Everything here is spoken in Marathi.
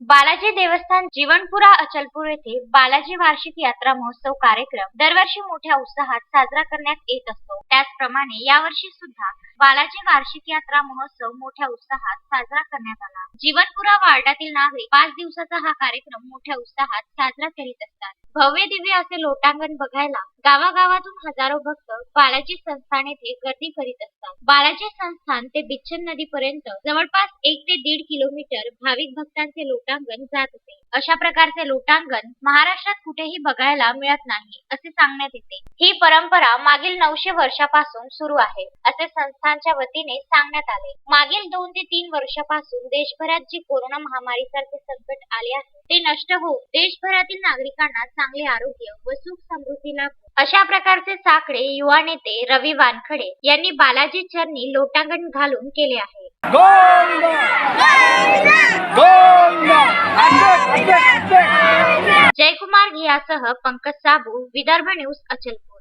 बालाजी देवस्थान जीवनपुरा अचलपूर येथे बालाजी वार्षिक यात्रा महोत्सव कार्यक्रम दरवर्षी मोठ्या उत्साहात साजरा करण्यात येत असतो. त्याचप्रमाणे यावर्षी सुद्धा बालाजी वार्षिक यात्रा महोत्सव मोठ्या उत्साहात साजरा करण्यात आला. जीवनपुरा वार्डातील नागरिक पाच दिवसाचा हा कार्यक्रम मोठ्या उत्साहात साजरा करीत असतात. भव्य दिव्य असे लोटांगण बघायला गावागावातून हजारो भक्त बालाजी संस्थान येथे गर्दी करीत असतात. बालाजी संस्थान ते बिच्छन नदीपर्यंत जवळपास एक ते दीड किलोमीटर भाविक भक्तांचे लोटांगण जात असे अशा प्रकारचे लोटांगण महाराष्ट्रात कुठेही बघायला मिळत नाही असे सांगण्यात येते. ही परंपरा मागील नऊशे वर्षापासून सुरू आहे असे संस्थानच्या वतीने सांगण्यात आले. मागील दोन ते तीन वर्षापासून देशभरात जी कोरोना महामारी सारखे संकट आले आहे ते नष्ट होऊन देशभरातील नागरिकांना चांगले आरोग्य व सुख समृद्धी लाभो अशा प्रकारचे साकडे युवा नेते रवी वानखडे यांनी बालाजी चरणी लोटांगण घालून केले आहे. जयकुमार घियासह पंकज साबू विदर्भ न्यूज अचलपूर.